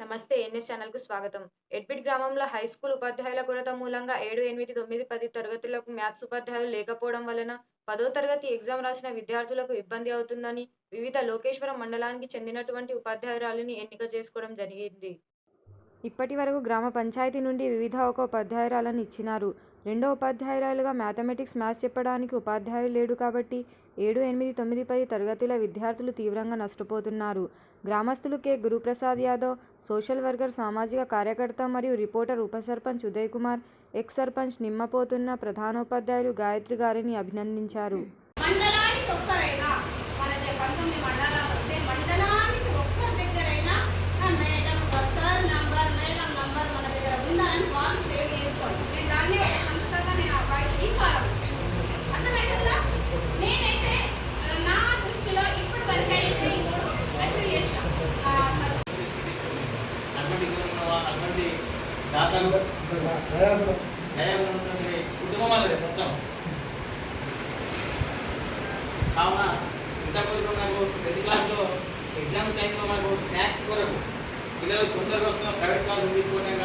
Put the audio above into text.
నమస్తే ఎన్ఎస్ ఛానల్కు స్వాగతం. ఎడ్బిట్ గ్రామంలో హై స్కూల్ ఉపాధ్యాయుల కొరత మూలంగా ఏడు ఎనిమిది తొమ్మిది పది తరగతులకు మ్యాథ్స్ ఉపాధ్యాయులు లేకపోవడం వలన పదో తరగతి ఎగ్జామ్ రాసిన విద్యార్థులకు ఇబ్బంది అవుతుందని వివిధ లోకేశ్వరం మండలానికి చెందినటువంటి ఉపాధ్యాయురాలిని ఎన్నిక చేసుకోవడం జరిగింది. ఇప్పటి వరకు గ్రామ పంచాయతీ నుండి వివిధ ఒక ఉపాధ్యాయురాలను ఇచ్చినారు. రెండో ఉపాధ్యాయురాలుగా మ్యాథమెటిక్స్ మ్యాథ్స్ చెప్పడానికి ఉపాధ్యాయులు లేడు కాబట్టి ఏడు ఎనిమిది తొమ్మిది పది తరగతుల విద్యార్థులు తీవ్రంగా నష్టపోతున్నారు. గ్రామస్తులు K. Guruprasad Yadav social worker సామాజిక కార్యకర్త మరియు రిపోర్టర్ ఉప సర్పంచ్ ఉదయ్ కుమార్ ఎక్స్ సర్పంచ్ నిమ్మపోతున్న ప్రధానోపాధ్యాయులు గాయత్రి గారిని అభినందించారు. కుటుంబం మొత్తం కావున ఇంతకుముందు నాకు టెన్త్ క్లాస్లో ఎగ్జామ్స్ టైంలో మాకు స్నాక్స్ కొరకు పిల్లలు తొందరగా వస్తున్న ప్రైవేట్ క్లాసులు తీసుకుంటాం